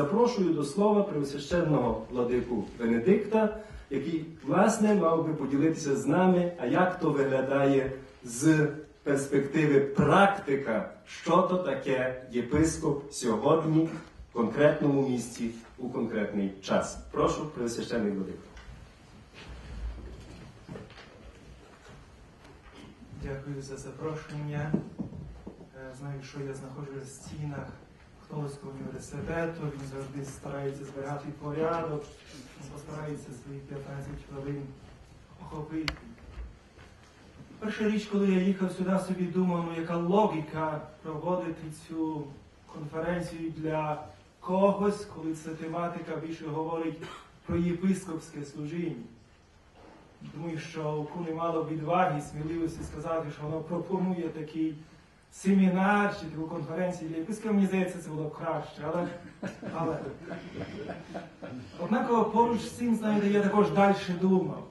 запрошую до слова Преосвященного владику Венедикта, який, власне, мав би поділитися з нами, а як то виглядає з перспективи практика, що то таке єпископ сьогодні в конкретному місці у конкретний час. Прошу, Преосвященний владико. Дякую за запрошення. Е, Знаю, що я знаходжусь в стінах Католицького університету. Він завжди старається збирати порядок, постарається свої 15 хвилин охопити. Перша річ, коли я їхав сюди, собі думав, ну яка логіка проводити цю конференцію для когось, коли ця тематика більше говорить про єпископське служіння. Думаю, що у Куни мало відваги, сміливості сказати, що воно пропонує такий семінар чи таку конференцію єпископів. Мені здається, це було б краще. Але, але. Однаково поруч з цим, знаєте, я також далі думав.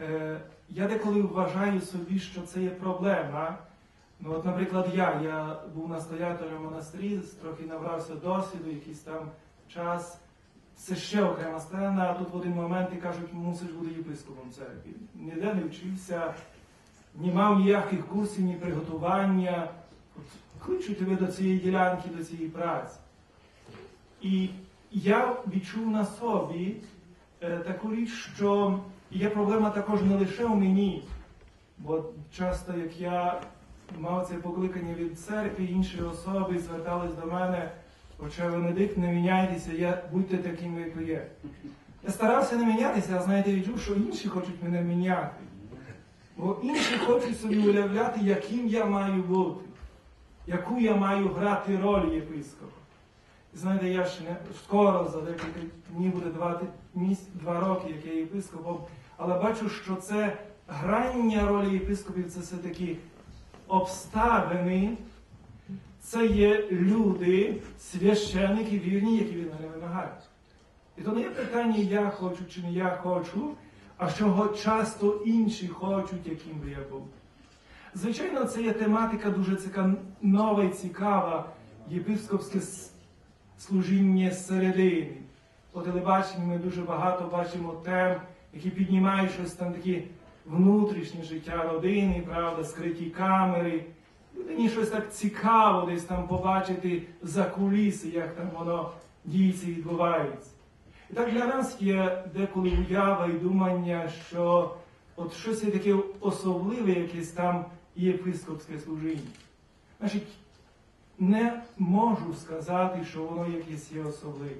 Е, я деколи вважаю собі, що це є проблема. Ну, от, наприклад, я, я був настоятелем монастирі, трохи набрався досвіду, якийсь там час. Це ще окрема сцена, тут в один момент і кажуть, мусиш бути єпископом церкви. Ніде не вчився, не мав ніяких курсів, ні приготування. От Кличу тебе до цієї ділянки, до цієї праці. І я відчув на собі е, таку річ, що є проблема також не лише у мені, бо часто, як я мав це покликання від церкви, інші особи звертались до мене. Хоча Венедикт, не міняйтеся, я, будьте такими, як ви є. Я старався не мінятися, а знаєте, відчув, що інші хочуть мене міняти. Бо інші хочуть собі уявляти, яким я маю бути, яку я маю грати роль єпископа. Знаєте, я ще не скоро за декілька днів буде два, місяць, два роки, як я єпископом, але бачу, що це грання ролі єпископів це все-таки обставини. Це є люди, священники вірні, які від мене вимагають. І то не є питання, я хочу чи не я хочу, а чого часто інші хочуть, яким би я був. Звичайно, це є тематика дуже цікава, нова і цікава, єпископське служіння зсередини. По телебаченню ми дуже багато бачимо тем, які піднімають щось там такі внутрішнє життя родини, правда, скриті камери. Людині щось так цікаво десь там побачити за куліси, як там воно діється і відбувається. І так для нас є деколи уява і думання, що от щось є таке особливе, якесь там єпископське служіння. Значить, не можу сказати, що воно якесь є особливе.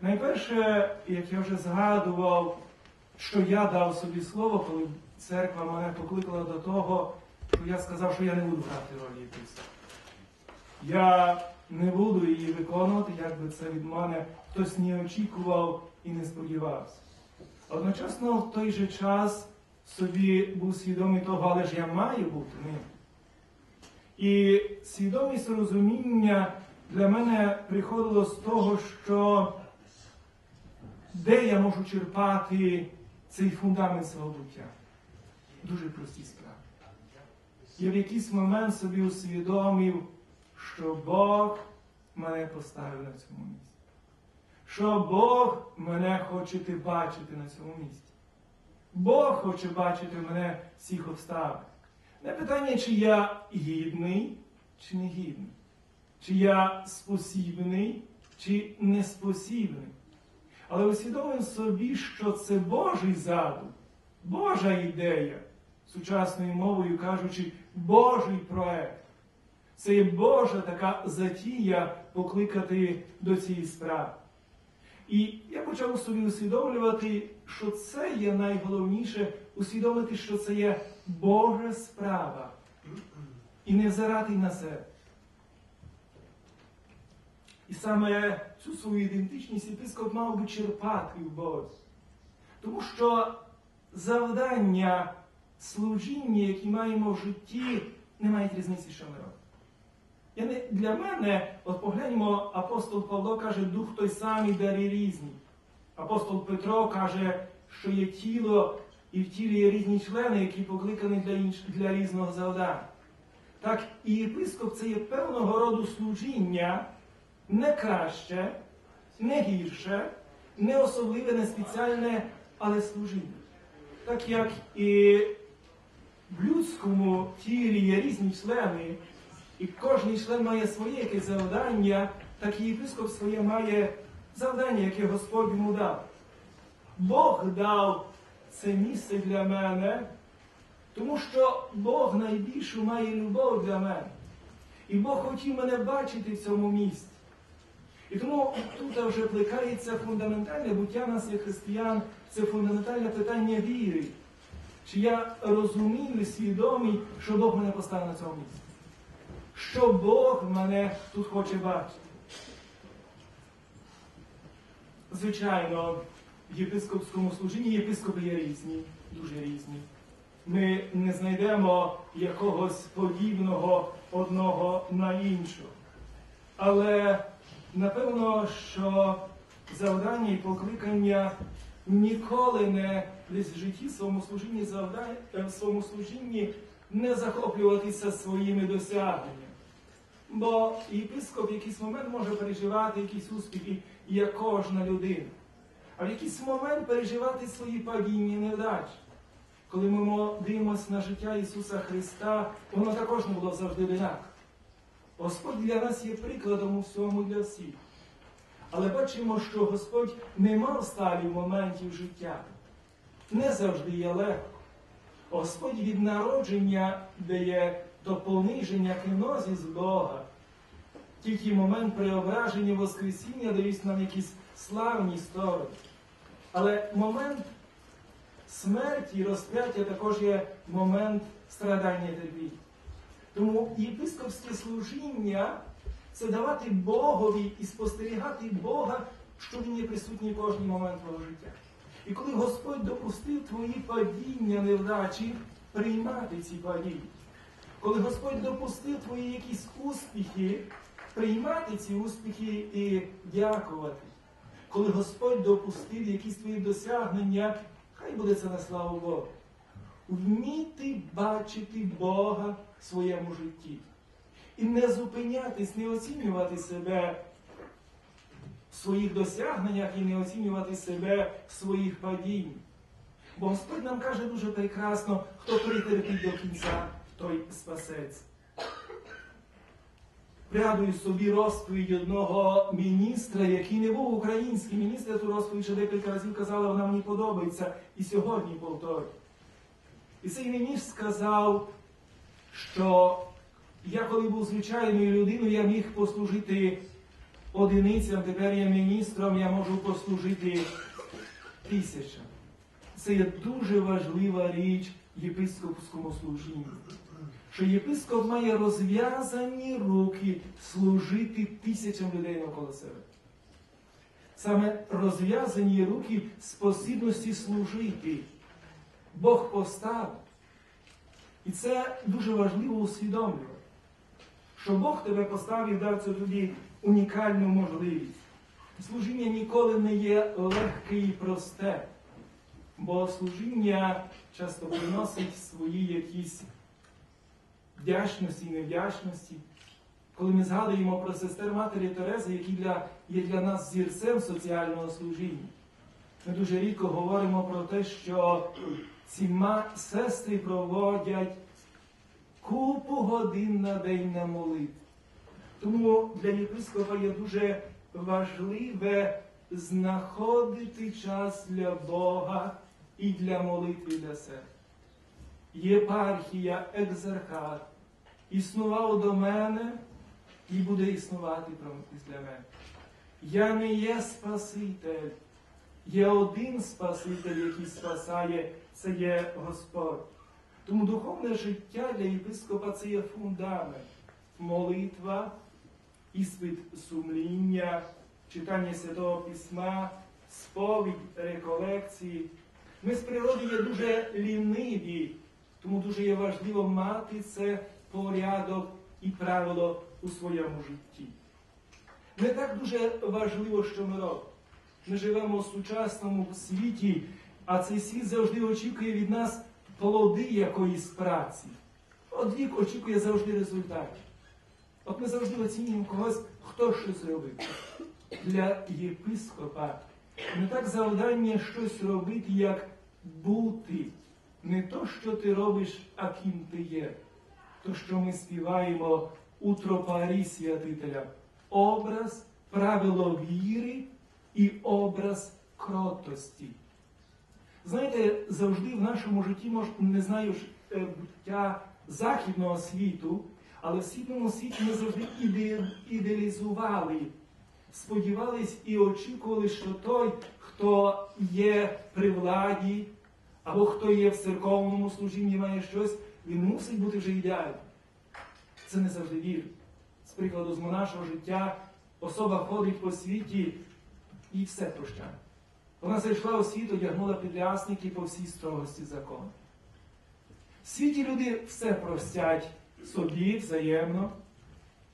Найперше, як я вже згадував, що я дав собі слово, коли церква мене покликала до того, що я сказав, що я не буду грати ролі єпископа. Я не буду її виконувати, як би це від мене хтось не очікував і не сподівався. Одночасно в той же час собі був свідомий того, але ж я маю бути ним. І свідомість розуміння для мене приходило з того, що де я можу черпати цей фундамент свого буття. Дуже прості справи. Я в якийсь момент собі усвідомив, що Бог мене поставив на цьому місці. Що Бог мене хоче бачити на цьому місці. Бог хоче бачити мене в всіх обставин. Не питання, чи я гідний, чи не гідний. Чи я спосібний, чи неспосібний. Але усвідомив собі, що це Божий задум, Божа ідея, сучасною мовою кажучи, Божий проект. Це є Божа така затія покликати до цієї справи. І я почав собі усвідомлювати, що це є найголовніше, усвідомити, що це є Божа справа. І не взирати на себе. І саме цю свою ідентичність єпископ мав би черпати в Бозі. Тому що завдання служіння, які маємо в житті, не мають різниці, що ми робимо. Я не, для мене, от погляньмо, апостол Павло каже, дух той самий, дарі різні. Апостол Петро каже, що є тіло, і в тілі є різні члени, які покликані для, інш, для різного завдання. Так і єпископ це є певного роду служіння, не краще, не гірше, не особливе, не спеціальне, але служіння. Так як і в людському тілі є різні члени, і кожен член має своє якесь завдання, так і єпископ своє має завдання, яке Господь йому дав. Бог дав це місце для мене, тому що Бог найбільшу має любов для мене. І Бог хотів мене бачити в цьому місці. І тому тут вже плекається фундаментальне буття нас як християн, це фундаментальне питання віри. Чи я розумію, свідомий, що Бог мене поставив на цьому місці? Що Бог мене тут хоче бачити? Звичайно, в єпископському служінні єпископи є різні, дуже різні. Ми не знайдемо якогось подібного одного на іншого. Але напевно, що завдання і покликання ніколи не десь в житті в своєму служінні завдання, е, в своєму служінні не захоплюватися своїми досягненнями. Бо єпископ в якийсь момент може переживати якісь успіхи, як кожна людина. А в якийсь момент переживати свої падіння і невдачі. Коли ми мо- дивимося на життя Ісуса Христа, воно також не було завжди одинаково. Господь для нас є прикладом у всьому для всіх. Але бачимо, що Господь не мав сталі моментів життя. Не завжди є легко. Господь від народження дає до пониження кінозі з Бога. Тільки момент преображення Воскресіння дають нам якісь славні сторони. Але момент смерті і розп'яття також є момент страдання і терпіння. Тому єпископське служіння це давати Богові і спостерігати Бога, що Він є присутній в кожний момент твого життя. І коли Господь допустив твої падіння, невдачі, приймати ці падіння. Коли Господь допустив твої якісь успіхи, приймати ці успіхи і дякувати. Коли Господь допустив якісь твої досягнення, хай буде це на славу Богу. Вміти бачити Бога в своєму житті. І не зупинятись, не оцінювати себе в своїх досягненнях і не оцінювати себе в своїх падіннях. Бо Господь нам каже дуже прекрасно, хто притерпить до кінця, той спасеться. Пригадую собі розповідь одного міністра, який не був український міністр, я ту розповідь вже декілька разів казала, вона мені подобається. І сьогодні повторюю. І цей міністр сказав, що я коли був звичайною людиною, я міг послужити одиницям, тепер я міністром, я можу послужити тисячам. Це є дуже важлива річ єпископському служінні. Що єпископ має розв'язані руки служити тисячам людей навколо себе. Саме розв'язані руки спосібності служити. Бог поставив. І це дуже важливо усвідомлювати, що Бог тебе поставив і дав цю тобі унікальну можливість. Служіння ніколи не є легке і просте, бо служіння часто приносить свої якісь вдячності і невдячності. Коли ми згадуємо про сестер Матері Терези, які для, є для нас зірцем соціального служіння, ми дуже рідко говоримо про те, що ці сестри проводять купу годин на день на молитву. Тому для єпископа є дуже важливе знаходити час для Бога і для молитви для себе. Єпархія, екзархат існував до мене і буде існувати після мене. Я не є Спаситель. Є один Спаситель, який спасає, це є Господь. Тому духовне життя для єпископа це є фундамент, молитва, іспит сумління, читання Святого Письма, сповідь, реколекції. Ми з природи є дуже ліниві, тому дуже є важливо мати це порядок і правило у своєму житті. Не так дуже важливо, що ми робимо. Ми живемо в сучасному світі, а цей світ завжди очікує від нас плоди якоїсь праці. От вік очікує завжди результатів. От ми завжди оцінюємо когось, хто щось зробив. для єпископа не так завдання щось робити, як бути. Не то, що ти робиш, а ким ти є. То, що ми співаємо у тропарі святителя. Образ, правило віри і образ кротості. Знаєте, завжди в нашому житті, не знаю е, буття західного світу, але в східному світі ми завжди іде- ідеалізували, сподівались і очікували, що той, хто є при владі, або хто є в церковному служінні, має щось, він мусить бути вже ідеальним. Це не завжди вірно. З прикладу з нашого життя особа ходить по світі і все прощає. Вона зайшла у світ, одягнула підрясники по всій строгості закону. В світі люди все простять собі взаємно,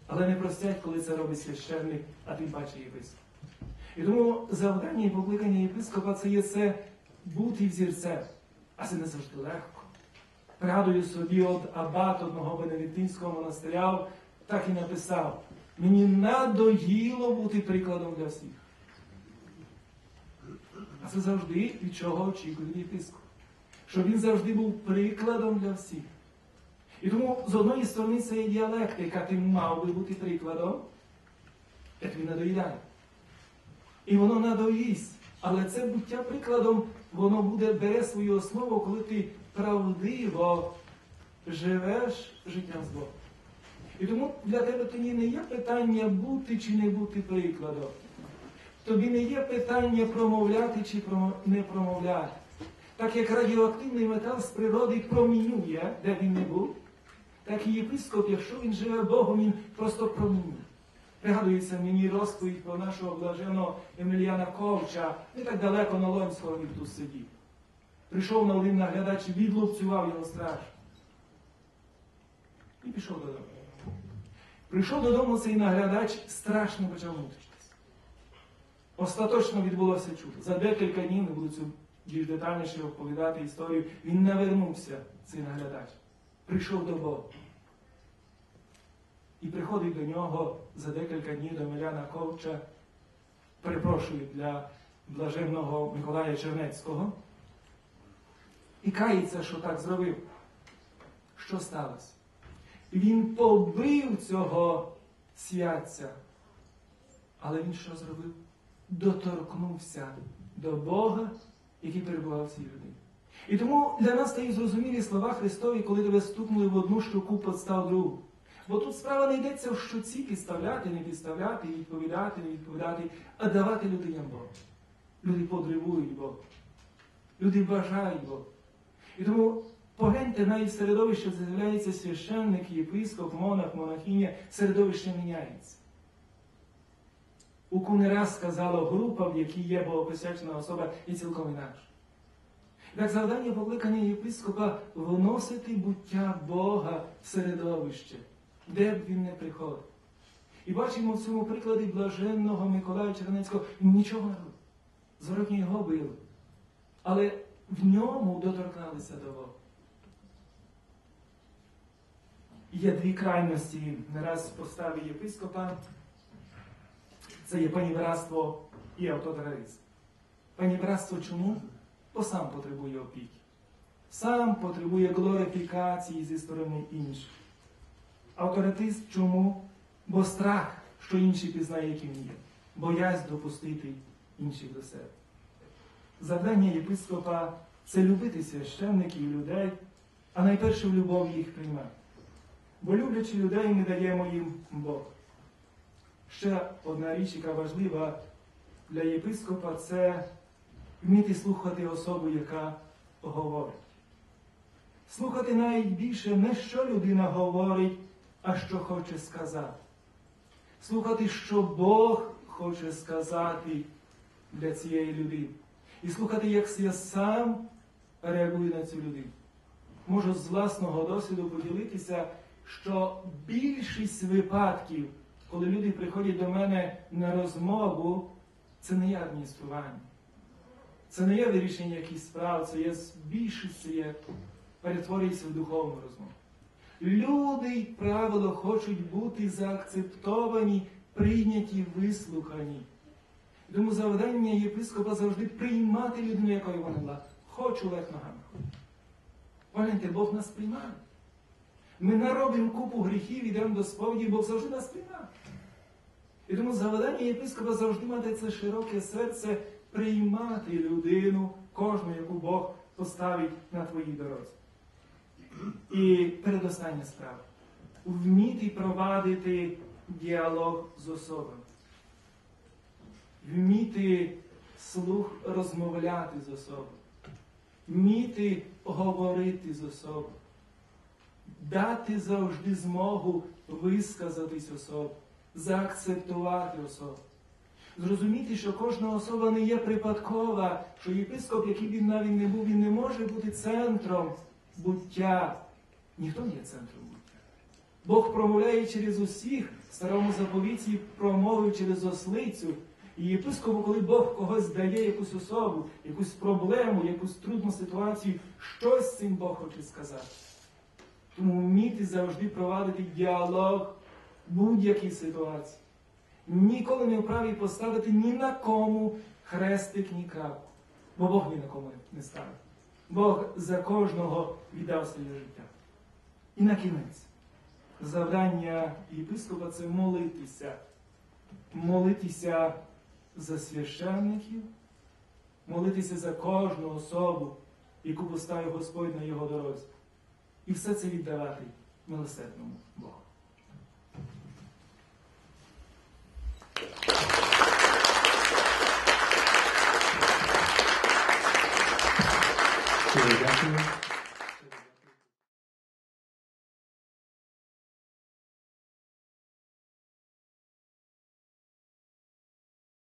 але не простять, коли це робить священник, а тим паче єпископ. І тому завдання і покликання єпископа це є це бути взірцем, а це не завжди легко. Пригадую собі от абат одного бенедиктинського монастиря, так і написав: мені надоїло бути прикладом для всіх. А це завжди від чого очікує єпископ. Щоб він завжди був прикладом для всіх. І тому з одної сторони це є діалектика, ти мав би бути прикладом, як він надоїдає. І воно надоїсть. Але це буття прикладом, воно буде бере свою основу, коли ти правдиво живеш життям з Богом. І тому для тебе тоді не є питання бути чи не бути прикладом. Тобі не є питання промовляти чи не промовляти. Так як радіоактивний метал з природи промінює, де він не був, так і єпископ, якщо він живе Богом, він просто промінює. Пригадується мені розповідь про нашого блаженого Емельяна Ковча, не так далеко на Лонського він тут сидів. Прийшов на один наглядач і відлупцював його страшно. І пішов додому. Прийшов додому цей наглядач, страшно почав мучитись. Остаточно відбулося чудо. За декілька днів, не буду цю більш детальніше оповідати історію, він не вернувся, цей наглядач. Прийшов до Бога. І приходить до нього за декілька днів до Миляна Ковча, перепрошую для блаженного Миколая Чернецького, і кається, що так зробив. Що сталося? Він побив цього святця. Але він що зробив? Доторкнувся до Бога, який перебував в цій людині. І тому для нас стають зрозумілі слова Христові, коли тебе стукнули в одну щоку, подстав другу. Бо тут справа не йдеться в щоці підставляти, не підставляти, відповідати, не відповідати, а давати людиням Бога. Люди потребують Бога. Люди бажають Бога. І тому погляньте навіть середовище, де з'являється священник, єпископ, монах, монахиня, середовище міняється. У не раз сказала група, в якій є богопосвячена особа, і цілком інакше. Так завдання покликання єпископа вносити буття Бога в середовище, де б він не приходив. І бачимо в цьому прикладі блаженного Миколая Чернецького нічого не робив. Зворотні його били. Але в ньому доторкналися до Бога. Є дві крайності не раз в поставі єпископа. Це є панібратство і автотероризм. Панібратство чому? Бо сам потребує опіки. Сам потребує глорифікації зі сторони інших. Авторитизм чому? Бо страх, що інші пізнає, яким є. Боязнь допустити інших до себе. Завдання єпископа це любити священників і людей, а найперше в любов їх приймати. Бо люблячи людей, ми даємо їм Бог. Ще одна річ, яка важлива для єпископа, це вміти слухати особу, яка говорить. Слухати навіть більше не що людина говорить, а що хоче сказати. Слухати, що Бог хоче сказати для цієї людини. І слухати, як я сам реагую на цю людину. Можу з власного досвіду поділитися, що більшість випадків, коли люди приходять до мене на розмову, це не є адміністрування. Це не є вирішення якихось справ, це є більшість це є, перетворюється в духовну розмову. Люди, як правило, хочуть бути заакцептовані, прийняті, вислухані. Тому завдання єпископа завжди приймати людину, якою вона була. Хочу лег ногами. Погляньте, Бог нас приймає. Ми наробимо купу гріхів, йдемо до сповіді, Бог завжди нас приймає. І тому завдання єпископа завжди мати це широке серце приймати людину, кожну, яку Бог поставить на твоїй дорозі. І передостання справа. Вміти провадити діалог з особами. Вміти слух розмовляти з особою. Вміти говорити з особою. Дати завжди змогу висказатись особу, заакцептувати особу. Зрозуміти, що кожна особа не є припадкова, що єпископ, який він навіть не був, він не може бути центром буття. Ніхто не є центром буття. Бог промовляє через усіх, в старому заповіті промовив через ослицю. І єпископу, коли Бог когось дає якусь особу, якусь проблему, якусь трудну ситуацію, щось цим Бог хоче сказати. Тому вміти завжди провадити діалог будь-якій ситуації. Ніколи не вправі поставити ні на кому хрестик, ні крапку. Бо Бог ні на кому не ставить. Бог за кожного віддав своє життя. І на кінець. Завдання єпископа це молитися. Молитися за священників, молитися за кожну особу, яку поставив Господь на його дорозі. І все це віддавати милосердному Богу.